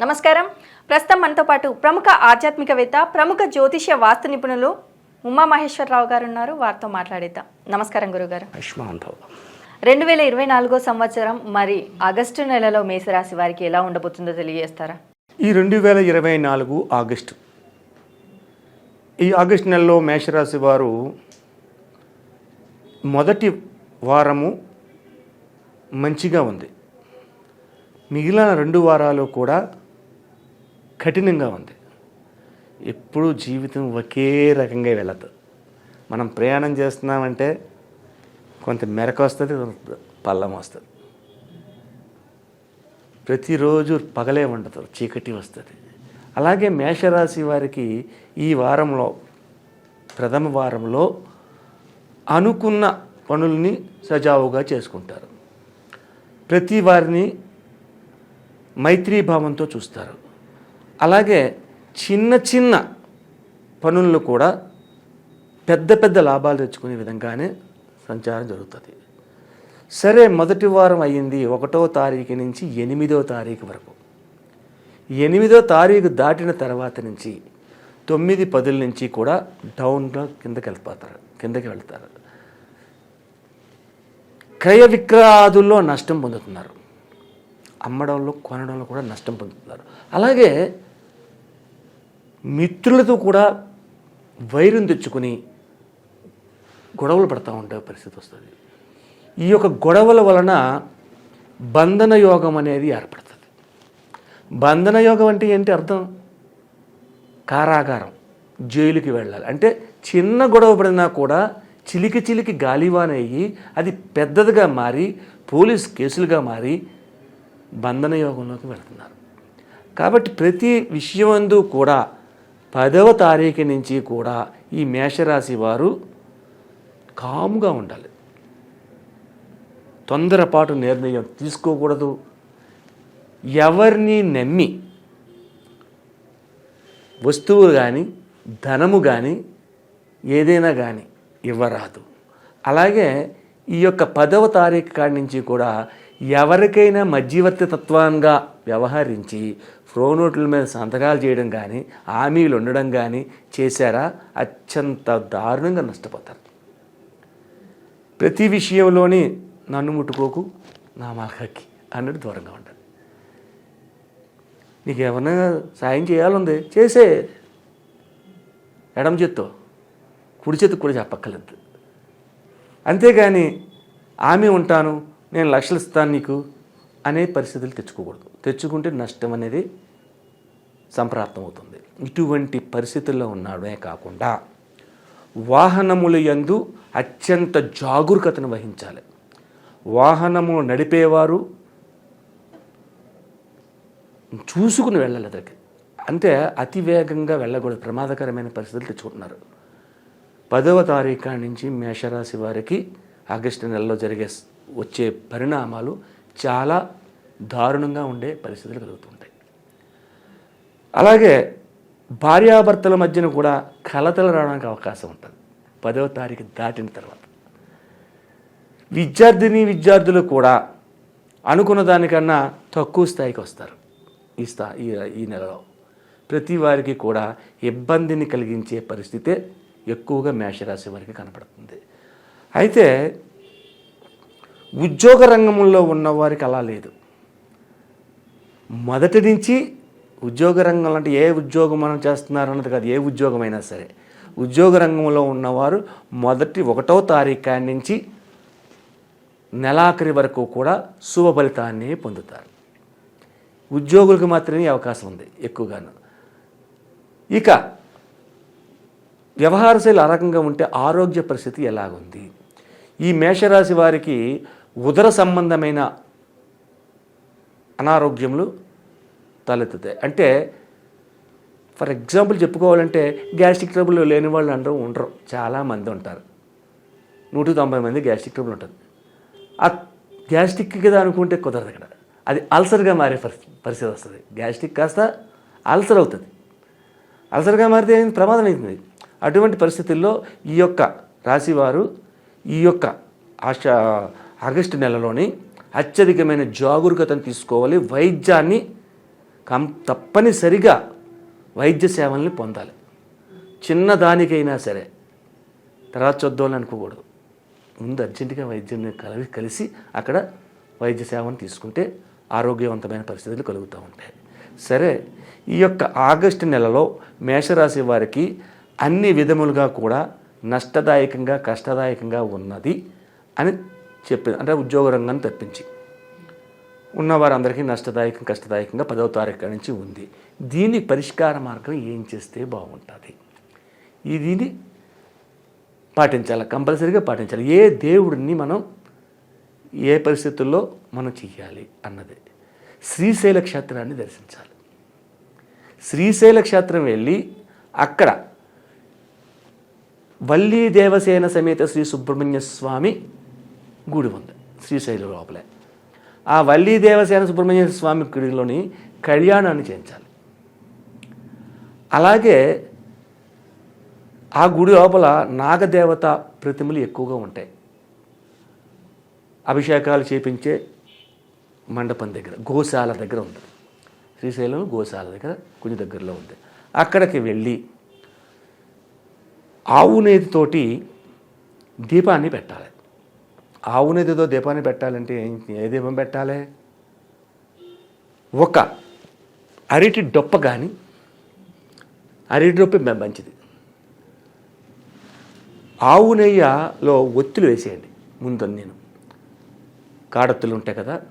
నమస్కారం. ప్రస్తుతం మనతో పాటు ప్రముఖ ఆధ్యాత్మికవేత్త ప్రముఖ జ్యోతిష్య వాస్తు నిపుణులు ఉమా మహేశ్వరరావు గారు ఉన్నారు వారితో మాట్లాడేద్దాం. నమస్కారం గురుగారు. రెండు వేల ఇరవై నాలుగో సంవత్సరం మరి ఆగస్టు నెలలో మేషరాశి వారికి ఎలా ఉండబోతుందో తెలియజేస్తారా? ఈ రెండు వేల ఇరవై నాలుగు ఆగస్టు. ఈ ఆగస్టు నెలలో మేషరాశి వారు మొదటి వారము మంచిగా ఉంది. మిగిలిన రెండు వారాలు కూడా కఠినంగా ఉంది. ఎప్పుడూ జీవితం ఒకే రకంగా వెళ్ళదు. మనం ప్రయాణం చేస్తున్నామంటే కొంత మెరకు వస్తుంది కొంత పల్లం వస్తుంది. ప్రతిరోజు పగలే ఉండదు చీకటి వస్తుంది. అలాగే మేషరాశి వారికి ఈ వారంలో ప్రథమ వారంలో అనుకున్న పనుల్ని సజావుగా చేసుకుంటారు. ప్రతి వారిని మైత్రీభావంతో చూస్తారు. అలాగే చిన్న చిన్న పనులను కూడా పెద్ద పెద్ద లాభాలు తెచ్చుకునే విధంగానే సంచారం జరుగుతుంది. సరే మొదటి వారం అయ్యింది. ఒకటో తారీఖు నుంచి ఎనిమిదో తారీఖు వరకు. ఎనిమిదో తారీఖు దాటిన తర్వాత నుంచి తొమ్మిది పదుల నుంచి కూడా డౌన్గా కిందకి వెళ్ళిపోతారు. కిందకి వెళ్తారు. క్రయ విక్రయాదుల్లో నష్టం పొందుతున్నారు. అమ్మడంలో కొనడంలో కూడా నష్టం పొందుతున్నారు. అలాగే మిత్రులతో కూడా వైరం తెచ్చుకుని గొడవలు పడతా ఉండే పరిస్థితి వస్తుంది. ఈ యొక్క గొడవల వలన బంధన యోగం అనేది ఏర్పడుతుంది. బంధన యోగం అంటే ఏంటి అర్థం? కారాగారం జైలుకి వెళ్ళాలి. అంటే చిన్న గొడవ పడినా కూడా చిలికి చిలికి గాలివానయ్యి అది పెద్దదిగా మారి పోలీస్ కేసులుగా మారి బంధన యోగంలోకి వెళుతున్నారు. కాబట్టి ప్రతి విషయమందు కూడా పదవ తారీఖు నుంచి కూడా ఈ మేషరాశి వారు కాముగా ఉండాలి. తొందరపాటు నిర్ణయం తీసుకోకూడదు. ఎవరిని నమ్మి వస్తువులు కానీ ధనము కానీ ఏదైనా కానీ ఇవ్వరాదు. అలాగే ఈ యొక్క పదవ తారీఖు కాడి నుంచి కూడా ఎవరికైనా మధ్యవర్తి తత్వంగా వ్యవహరించి ప్రోనోట్ల మీద సంతకాలు చేయడం కానీ హామీలు ఉండడం కానీ చేశారా? అత్యంత దారుణంగా నష్టపోతారు. ప్రతి విషయంలోని నన్ను ముట్టుకోకు నా మాకకి అన్నట్టు దూరంగా ఉండాలి నీకు ఏమన్నా సాయం చేయాలంది? చేసే. ఎడమ చేత్తో కుడి చేతికి కూడా చెప్పక్కర్లేదు. అంతేగాని ఆమె ఉంటాను నేను లక్షలు ఇస్తాను నీకు అనే పరిస్థితులు తెచ్చుకోకూడదు. తెచ్చుకుంటే నష్టం అనేది సంప్రాప్తమవుతుంది. ఇటువంటి పరిస్థితుల్లో ఉన్నాడే కాకుండా వాహనముల యందు అత్యంత జాగరూకతను వహించాలి. వాహనము నడిపేవారు చూసుకుని వెళ్ళాలి అతనికి. అంటే అతి వేగంగా వెళ్ళకూడదు. ప్రమాదకరమైన పరిస్థితులు తెచ్చుకుంటున్నారు. పదవ తారీఖు నుంచి మేషరాశి వారికి ఆగస్టు నెలలో జరిగే వచ్చే పరిణామాలు చాలా దారుణంగా ఉండే పరిస్థితులు కలుగుతుంటాయి. అలాగే భార్యాభర్తల మధ్యన కూడా కలతలు రావడానికి అవకాశం ఉంటుంది. పదవ తారీఖు దాటిన తర్వాత. విద్యార్థిని విద్యార్థులు కూడా అనుకున్న దానికన్నా తక్కువ స్థాయికి వస్తారు. ఈ స్థా ఈ ఈ నెలలో. ప్రతి వారికి కూడా ఇబ్బందిని కలిగించే పరిస్థితే ఎక్కువగా మేషరాశి వారికి కనపడుతుంది. అయితే ఉద్యోగ రంగంలో ఉన్నవారికి అలా లేదు. మొదటి నుంచి ఉద్యోగ రంగం అంటే ఏ ఉద్యోగం మనం చేస్తున్నారు అన్నది కాదు ఏ ఉద్యోగమైనా సరే. ఉద్యోగ రంగంలో ఉన్నవారు మొదటి ఒకటో తారీఖు నుంచి నెలాఖరి వరకు కూడా శుభ ఫలితాన్ని పొందుతారు. ఉద్యోగులకు మాత్రమే అవకాశం ఉంది ఎక్కువగాను. ఇక వ్యవహార శైలి రకంగా ఉంటే ఆరోగ్య పరిస్థితి ఎలాగుంది? ఈ మేషరాశి వారికి ఉదర సంబంధమైన అనారోగ్యములు తలెత్తుతాయి. అంటే ఫర్ ఎగ్జాంపుల్ చెప్పుకోవాలంటే గ్యాస్ట్రిక్ ట్రబుల్ లేని వాళ్ళు అందరూ ఉండరు. చాలామంది ఉంటారు. నూట తొంభై మంది గ్యాస్ట్రిక్ ట్రబుల్ ఉంటుంది. ఆ గ్యాస్ట్రిక్ కదా అనుకుంటే కుదరదు ఇక్కడ. అది అల్సర్గా మారే పరిస్థితి పరిస్థితి వస్తుంది. గ్యాస్ట్రిక్ కాస్త అల్సర్ అవుతుంది. అల్సర్గా మారితే ప్రమాదం అవుతుంది అటువంటి పరిస్థితుల్లో ఈ యొక్క రాశివారు ఈ యొక్క ఆశ ఆగస్టు నెలలోని అత్యధికమైన జాగరూకతను తీసుకోవాలి. వైద్యాన్ని కం తప్పనిసరిగా వైద్య సేవల్ని పొందాలి. చిన్నదానికైనా సరే. తర్వాత చూద్దామని అనుకోకూడదు. ముందు అర్జెంటుగా వైద్యం కలిసి కలిసి అక్కడ వైద్య సేవను తీసుకుంటే ఆరోగ్యవంతమైన పరిస్థితులు కలుగుతూ ఉంటాయి. సరే ఈ యొక్క ఆగస్టు నెలలో మేషరాశి వారికి అన్ని విధములుగా కూడా నష్టదాయకంగా కష్టదాయకంగా ఉన్నది అని చెప్పింది అంటే ఉద్యోగ రంగాన్ని తప్పించి. ఉన్న వారందరికీ నష్టదాయకం కష్టదాయకంగా పదవ తారీఖు నుంచి ఉంది. దీని పరిష్కార మార్గం ఏం చేస్తే బాగుంటుంది? ఈ దీన్ని పాటించాలి? కంపల్సరీగా పాటించాలి? ఏ దేవుడిని మనం ఏ పరిస్థితుల్లో మనం చెయ్యాలి అన్నది. శ్రీశైల క్షేత్రాన్ని దర్శించాలి. శ్రీశైల క్షేత్రం వెళ్ళి అక్కడ వల్లీ దేవసేన సమేత శ్రీ సుబ్రహ్మణ్య స్వామి గుడి ఉంది. శ్రీశైలం లోపలే. ఆ వల్లీ దేవసేన సుబ్రహ్మణ్య స్వామి గుడిలోని కళ్యాణాన్ని చేయించాలి. అలాగే ఆ గుడి లోపల నాగదేవత ప్రతిమలు ఎక్కువగా ఉంటాయి. అభిషేకాలు చేపించే మండపం దగ్గర గోశాల దగ్గర ఉంది శ్రీశైలం గోశాల దగ్గర కొంచెం దగ్గరలో ఉంది. అక్కడికి వెళ్ళి ఆవు నేతితోటి దీపాన్ని పెట్టాలి. ఆవు దీపాన్ని పెట్టాలంటే ఏ దీపం పెట్టాలి? ఒక అరటి డొప్ప కానీ అరటి డొప్ప మంచిది. ఆవు నెయ్యలో ఒత్తులు వేసేయండి ముందు నేను. కాడొత్తులు ఉంటాయి కదా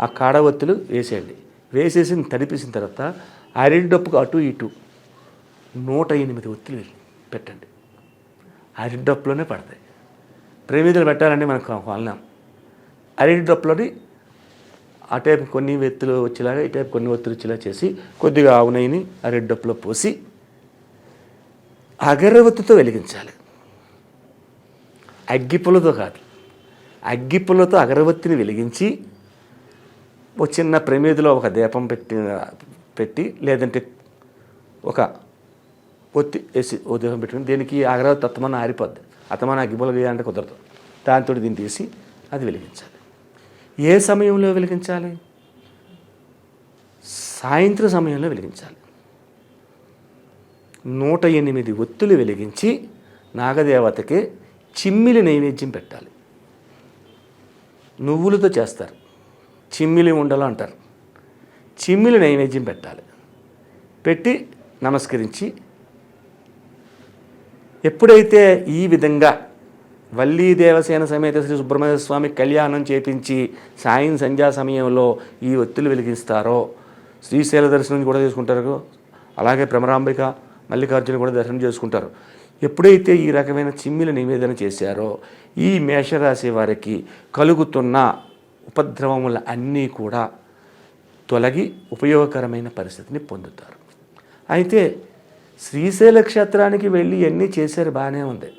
ఆ కాడ ఒత్తులు వేసేయండి. వేసేసి తడిపేసిన తర్వాత అరటి డొప్పకు అటు ఇటు నూట ఎనిమిది ఒత్తులు పెట్టండి. అరటి డొప్పలోనే పడతాయి. ప్రేమిదలు పెట్టాలని మనకు వాళ్ళం. అరటి డొప్పులోని ఆ టైప్ కొన్ని వెత్తులు వచ్చేలాగా ఈ టైప్ కొన్ని ఒత్తులు వచ్చేలా చేసి కొద్దిగా ఆవునయ్యని అరటి డొప్పులో పోసి అగరవత్తితో వెలిగించాలి. అగ్గిపులతో కాదు. అగ్గిపులతో అగరవత్తిని వెలిగించి ఒక చిన్న ప్రమేదిలో ఒక దీపం పెట్టి పెట్టి లేదంటే ఒక ఒత్తి వేసి ఓ దీపం పెట్టుకుని దీనికి అగరవత్తి అత్తమన్న ఆరిపోద్ది. అత్తమన్న అగ్గిపుల్ల వేయాలంటే కుదరదు. దాంతో దీన్ని తీసి అది వెలిగించాలి. ఏ సమయంలో వెలిగించాలి? సాయంత్రం సమయంలో వెలిగించాలి. నూట ఎనిమిది ఒత్తులు వెలిగించి నాగదేవతకి చిమ్మిలి నైవేద్యం పెట్టాలి. నువ్వులతో చేస్తారు. చిమ్మిలి ఉండలు అంటారు. చిమ్మిలి నైవేద్యం పెట్టాలి. పెట్టి నమస్కరించి ఎప్పుడైతే ఈ విధంగా వల్లీ దేవసేన సమేత శ్రీ సుబ్రహ్మణ్య స్వామి కళ్యాణం చేపించి సాయం సంధ్యా సమయంలో ఈ ఒత్తులు వెలిగిస్తారో శ్రీశైల దర్శనం కూడా చేసుకుంటారు అలాగే భ్రమరాంబిక మల్లికార్జున కూడా దర్శనం చేసుకుంటారు. ఎప్పుడైతే ఈ రకమైన చిమ్మిల నివేదన చేశారో ఈ మేషరాశి వారికి కలుగుతున్న ఉపద్రవముల అన్నీ కూడా తొలగి ఉపయోగకరమైన పరిస్థితిని పొందుతారు. అయితే శ్రీశైల క్షేత్రానికి వెళ్ళి ఎన్ని చేశారు బాగానే ఉంది.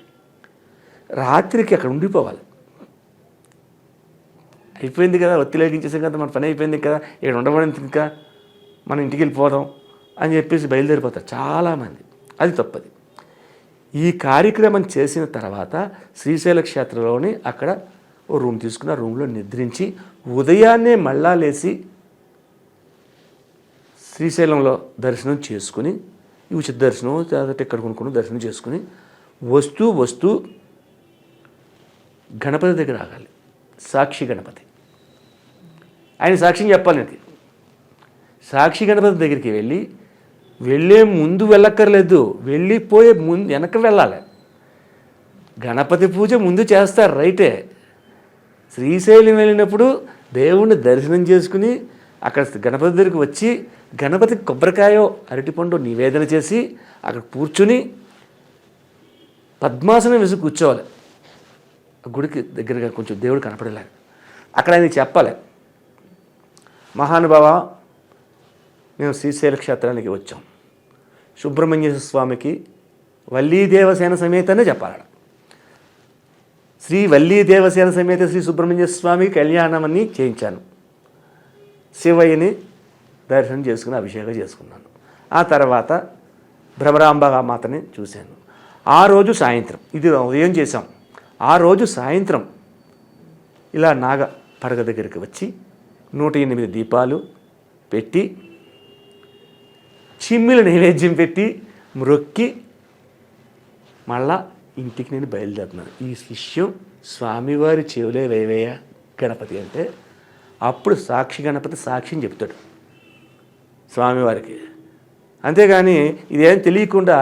రాత్రికి అక్కడ ఉండిపోవాలి. అయిపోయింది కదా ఒత్తిడి లేగించేసాం కదా మన పని అయిపోయింది కదా ఇక్కడ ఉండబడింది ఇంకా? మనం ఇంటికి వెళ్ళిపోదాం అని చెప్పేసి బయలుదేరిపోతారు చాలామంది. అది తప్పది. ఈ కార్యక్రమం చేసిన తర్వాత శ్రీశైల క్షేత్రంలోని అక్కడ ఓ రూమ్ తీసుకున్న రూమ్లో నిద్రించి ఉదయాన్నే మళ్ళా లేచి శ్రీశైలంలో దర్శనం చేసుకుని ఉచిత దర్శనం లేదా టిక్కెట్ కొనుక్కుని దర్శనం చేసుకుని వస్తూ వస్తూ గణపతి దగ్గర ఆగాలి. సాక్షి గణపతి. ఆయన సాక్ష్యం చెప్పాలి నీకు. సాక్షి గణపతి దగ్గరికి వెళ్ళి వెళ్ళే ముందు వెళ్ళక్కర్లేదు. వెళ్ళిపోయే ముందు వెనక వెళ్ళాలి. గణపతి పూజ ముందు చేస్తారు రైటే. శ్రీశైలం వెళ్ళినప్పుడు దేవుణ్ణి దర్శనం చేసుకుని అక్కడ గణపతి దగ్గరికి వచ్చి గణపతి కొబ్బరికాయో అరటిపండు నివేదన చేసి అక్కడ కూర్చుని పద్మాసనం వేసి కూర్చోవాలి. ఆ గుడికి దగ్గరగా కొంచెం దేవుడు కనపడేలాగా అక్కడ ఆయన చెప్పాలి మహానుభావ మేము శ్రీశైల క్షేత్రానికి వచ్చాం. సుబ్రహ్మణ్య స్వామికి వల్లీ దేవసేన సమేతనే చెప్పాలి శ్రీ వల్లీ దేవసేన సమేత శ్రీ సుబ్రహ్మణ్య స్వామి కళ్యాణమని చేయించాను. శివయ్యని దర్శనం చేసుకుని అభిషేకం చేసుకున్నాను. ఆ తర్వాత భ్రమరాంబ మాతని చూశాను. ఆ రోజు సాయంత్రం ఇది ఉదయం చేశాం. ఆ రోజు సాయంత్రం ఇలా నాగ పడగ దగ్గరికి వచ్చి నూట ఎనిమిది దీపాలు పెట్టి చిమ్మిల నైవేద్యం పెట్టి మ్రొక్కి మళ్ళా ఇంటికి నేను బయలుదేరుతున్నాను. ఈ శిష్యం స్వామివారి చెవులే వేవేయ గణపతి అంటే. అప్పుడు సాక్షి గణపతి సాక్షిని చెప్తాడు. స్వామివారికి. అంతేగాని ఇదేం తెలియకుండా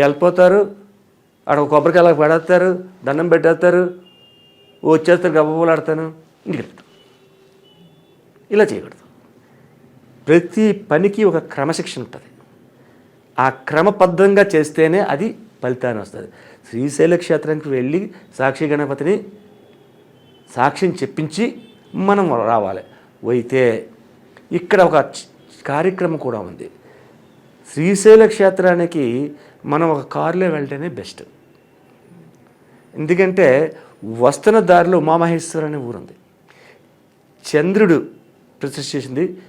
వెళ్ళిపోతారు అక్కడ ఒక కొబ్బరికాయలా పడేస్తారు దండం పెట్టేస్తారు వచ్చేస్తారు గబ్బలాడతాను ఇంటికి వెళ్తాను ఇలా చేయకూడదు. ప్రతి పనికి ఒక క్రమశిక్షణ ఉంటుంది. ఆ క్రమబద్ధంగా చేస్తేనే అది ఫలితాన్ని వస్తుంది. శ్రీశైల క్షేత్రానికి వెళ్ళి సాక్షి గణపతిని సాక్షిని చెప్పించి మనం రావాలి. అయితే ఇక్కడ ఒక కార్యక్రమం కూడా ఉంది. శ్రీశైల క్షేత్రానికి మనం ఒక కారులో వెళ్తేనే బెస్ట్. ఎందుకంటే వస్తున్న దారిలో ఉమామహేశ్వర అనే ఊరుంది చంద్రుడు ప్రతిష్ఠ చేసింది.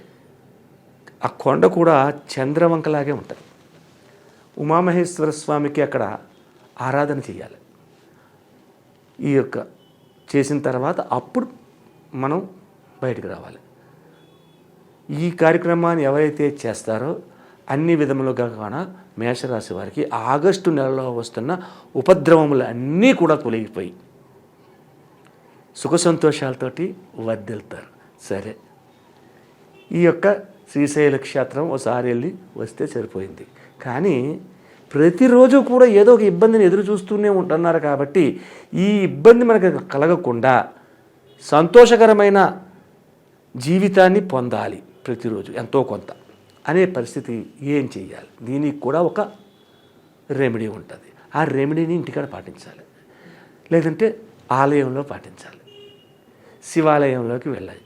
ఆ కొండ కూడా చంద్రవంకలాగే ఉంటుంది. ఉమామహేశ్వర స్వామికి అక్కడ ఆరాధన చేయాలి. ఈ యొక్క చేసిన తర్వాత అప్పుడు మనం బయటకు రావాలి. ఈ కార్యక్రమాన్ని ఎవరైతే చేస్తారో అన్ని విధములుగా కాన మేషరాశి వారికి ఆగస్టు నెలలో వస్తున్న ఉపద్రవములు అన్నీ కూడా తొలగిపోయి సుఖ సంతోషాలతోటి వర్దిల్తారు సరే. ఈ యొక్క శ్రీశైల క్షేత్రం ఒకసారి వెళ్ళి వస్తే సరిపోయింది. కానీ ప్రతిరోజు కూడా ఏదో ఒక ఇబ్బందిని ఎదురు చూస్తూనే ఉంటున్నారు కాబట్టి ఈ ఇబ్బంది మనకు కలగకుండా సంతోషకరమైన జీవితాన్ని పొందాలి. ప్రతిరోజు ఎంతో కొంత. అనే పరిస్థితి ఏం చేయాలి దీనికి కూడా ఒక రెమెడీ ఉంటుంది. ఆ రెమెడీని ఇంటికాడ పాటించాలి. లేదంటే ఆలయంలో పాటించాలి. శివాలయంలోకి వెళ్ళాలి.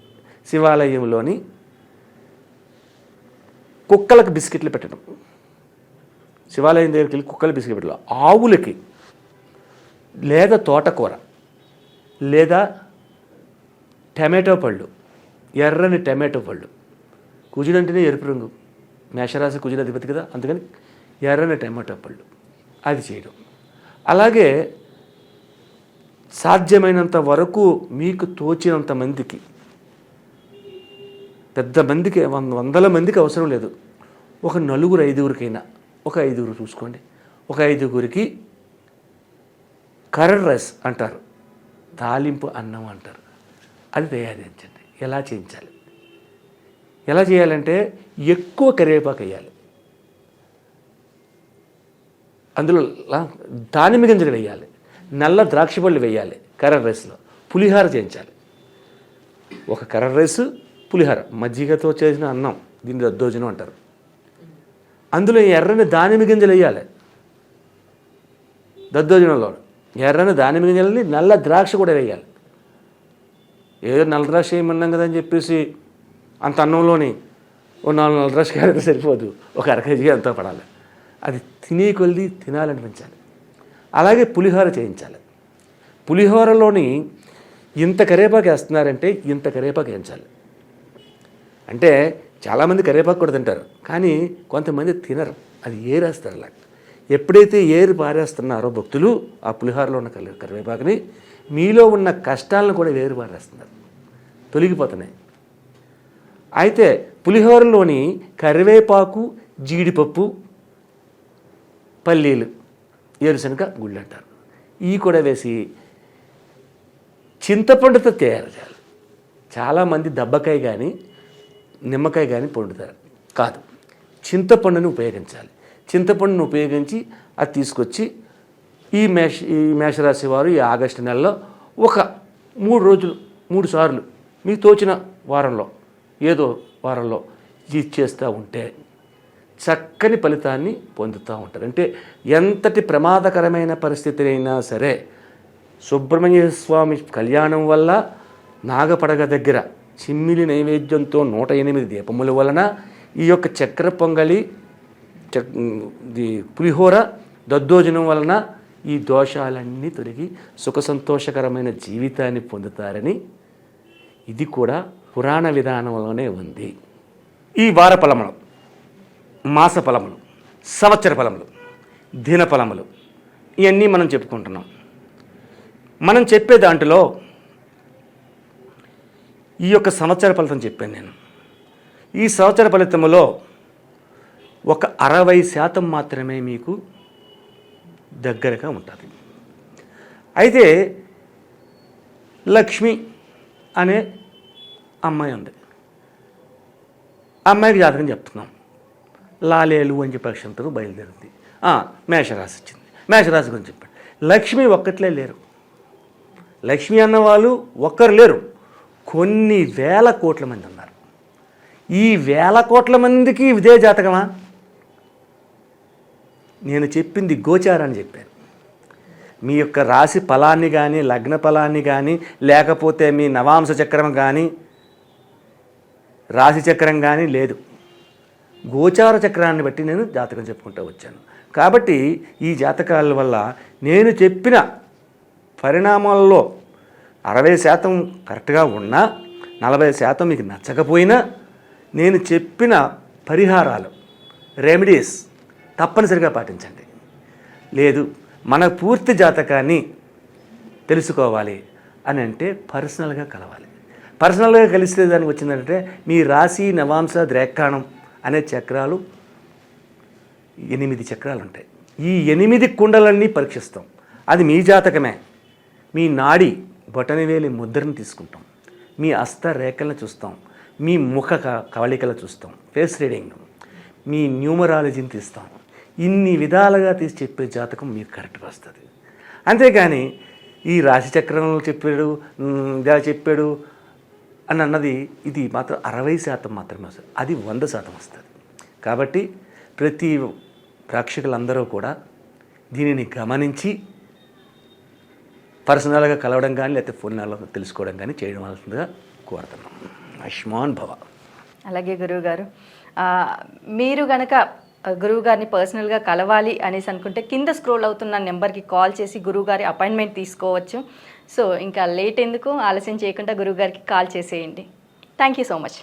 శివాలయంలోని కుక్కలకు బిస్కెట్లు పెట్టడం. శివాలయం దగ్గరికి వెళ్ళి కుక్కలు బిస్కెట్ పెట్టడం. ఆవులకి లేదా తోటకూర లేదా టమాటో పళ్ళు ఎర్రని టమాటో పళ్ళు కుజుడంటేనే ఎరుపు రంగు. మేషరాశి కుజుడు అధిపతి కదా అందుకని ఎర్రని టమాటో పళ్ళు అది చేయడం. అలాగే సాధ్యమైనంత వరకు మీకు తోచినంత మందికి పెద్ద మందికి వంద వందల మందికి అవసరం లేదు. ఒక నలుగురు ఐదుగురికైనా ఒక ఐదుగురు చూసుకోండి. ఒక ఐదుగురికి కర్డ్ రైస్ అంటారు. తాలింపు అన్నం అంటారు. అది తయారించండి ఎలా చేయించాలి? ఎలా చేయాలంటే ఎక్కువ కరివేపాకు వేయాలి. అందులో దానిమ్మ గింజలు వేయాలి. నల్ల ద్రాక్ష పళ్ళు వేయాలి కర్ర రైస్లో. పులిహార చేయించాలి. ఒక కర్ర రైస్ పులిహార. మజ్జిగతో చేసిన అన్నం దీన్ని దద్దోజనం అంటారు. అందులో ఎర్రని దానిమ్మ గింజలు వేయాలి. దద్దోజనంలో ఎర్రని దానిమ్మ గింజలని నల్ల ద్రాక్ష కూడా వేయాలి. ఏదో నల్ల ద్రాక్ష వేయమన్నాం కదా అని చెప్పేసి అంత అన్నంలోని ఓ నాలుగు నాలుగు ద్రాక్ష కాడితే సరిపోదు. ఒక అర కేజీ పడాలి. అది తినే కొలిది తినాలనిపించాలి. అలాగే పులిహోర చేయించాలి. పులిహోరలోని ఇంత కరేపాకు వేస్తున్నారంటే ఇంత కరేపాకు వేయించాలి. అంటే చాలామంది కరేపాకు కూడా తింటారు కానీ కొంతమంది తినరు. అది ఏరేస్తారు అలా. ఎప్పుడైతే ఏరు పారేస్తున్నారో భక్తులు ఆ పులిహోరలో ఉన్న కరివేపాకుని మీలో ఉన్న కష్టాలను కూడా వేరు పారేస్తున్నారు. తొలగిపోతున్నాయి. అయితే పులిహోరలోని కరివేపాకు జీడిపప్పు పల్లీలు ఏరుశనగ గుళ్ళు అంటారు ఈ కూడా వేసి చింతపండుతో తయారు చేయాలి. చాలామంది దబ్బకాయ కానీ నిమ్మకాయ కానీ పండుతారు. కాదు చింతపండుని ఉపయోగించాలి. చింతపండుని ఉపయోగించి అది తీసుకొచ్చి ఈ మేష ఈ మేషరాశి వారు ఈ ఆగస్టు నెలలో ఒక మూడు రోజులు మూడు సార్లు మీకు తోచిన వారంలో ఏదో వారంలో ఇది చేస్తూ ఉంటే చక్కని ఫలితాన్ని పొందుతూ ఉంటారు. అంటే ఎంతటి ప్రమాదకరమైన పరిస్థితి అయినా సరే సుబ్రహ్మణ్య స్వామి కళ్యాణం వల్ల నాగపడగ దగ్గర చిమ్మిలి నైవేద్యంతో నూట ఎనిమిది దీపముల వలన ఈ యొక్క చక్కెర పొంగలి పులిహోర దద్దోజనం వలన ఈ దోషాలన్నీ తొలగి సుఖ సంతోషకరమైన జీవితాన్ని పొందుతారని ఇది కూడా పురాణ విధానంలోనే ఉంది. ఈ వార ఫలములు మాస ఫలములు సంవత్సర ఫలములు దిన ఫలములు ఇవన్నీ మనం చెప్పుకుంటున్నాం. మనం చెప్పే దాంట్లో ఈ యొక్క సంవత్సర ఫలితం చెప్పాను నేను. ఈ సంవత్సర ఫలితములో ఒక అరవై శాతం మాత్రమే మీకు దగ్గరగా ఉంటుంది. అయితే లక్ష్మి అనే అమ్మాయి ఉంది. అమ్మాయికి జాతకం చెప్తున్నాం. లాలేలు అని చెప్పి అక్షంతరం బయలుదేరింది. మేషరాశి వచ్చింది. మేషరాశి గురించి చెప్పాడు. లక్ష్మి ఒక్కట్లే లేరు. లక్ష్మి అన్న వాళ్ళు ఒక్కరు లేరు. కొన్ని వేల కోట్ల మంది ఉన్నారు. ఈ వేల కోట్ల మందికి ఇదే జాతకమా? నేను చెప్పింది గోచారం అని చెప్పాను. మీ యొక్క రాశి ఫలాన్ని కానీ లగ్న ఫలాన్ని కానీ లేకపోతే మీ నవాంశ చక్రం కానీ రాశి చక్రం కానీ లేదు. గోచార చక్రాన్ని బట్టి నేను జాతకం చెప్పుకుంటూ వచ్చాను. కాబట్టి ఈ జాతకాల వల్ల నేను చెప్పిన పరిణామాల్లో అరవై శాతం కరెక్ట్గా ఉన్నా నలభై శాతం మీకు నచ్చకపోయినా నేను చెప్పిన పరిహారాలు రెమెడీస్ తప్పనిసరిగా పాటించండి. లేదు మన పూర్తి జాతకాన్ని తెలుసుకోవాలి అని అంటే పర్సనల్గా కలవాలి. పర్సనల్గా కలిస్తే దానికి వచ్చిందంటే మీ రాశి నవాంశ ద్రేక్కాణం అనే చక్రాలు ఎనిమిది చక్రాలు ఉంటాయి ఈ ఎనిమిది కుండలన్నీ పరీక్షిస్తాం. అది మీ జాతకమే. మీ నాడి బొటనవేలి ముద్రను తీసుకుంటాం. మీ హస్త రేఖలను చూస్తాం. మీ ముఖ క- కవళికలు చూస్తాం. Face reading. మీ న్యూమరాలజీని తీస్తాం. ఇన్ని విధాలుగా తీసి చెప్పే జాతకం మీకు కరెక్ట్గా వస్తుంది. అంతేకాని ఈ రాశి చక్రంలో చెప్పాడు ఇలా చెప్పాడు అని అన్నది ఇది మాత్రం అరవై శాతం మాత్రమే వస్తుంది. అది వంద శాతం వస్తుంది. కాబట్టి ప్రతి ప్రేక్షకులందరూ కూడా దీనిని గమనించి పర్సనల్గా కలవడం కానీ లేకపోతే ఫోన్లో తెలుసుకోవడం కానీ చేయడం వలసిందిగా కోరుతున్నాం. ఆయుష్మాన్ భవ. అలాగే గురువు గారు మీరు గనక గురువు గారిని పర్సనల్గా కలవాలి అనేసి అనుకుంటే కింద స్క్రోల్ అవుతున్న నెంబర్కి కాల్ చేసి గురువు గారి అపాయింట్మెంట్ తీసుకోవచ్చు. సో ఇంకా లేట్ ఎందుకు? ఆలస్యం చేయకుండా గురువు గారికి కాల్ చేసేయండి. Thank you so much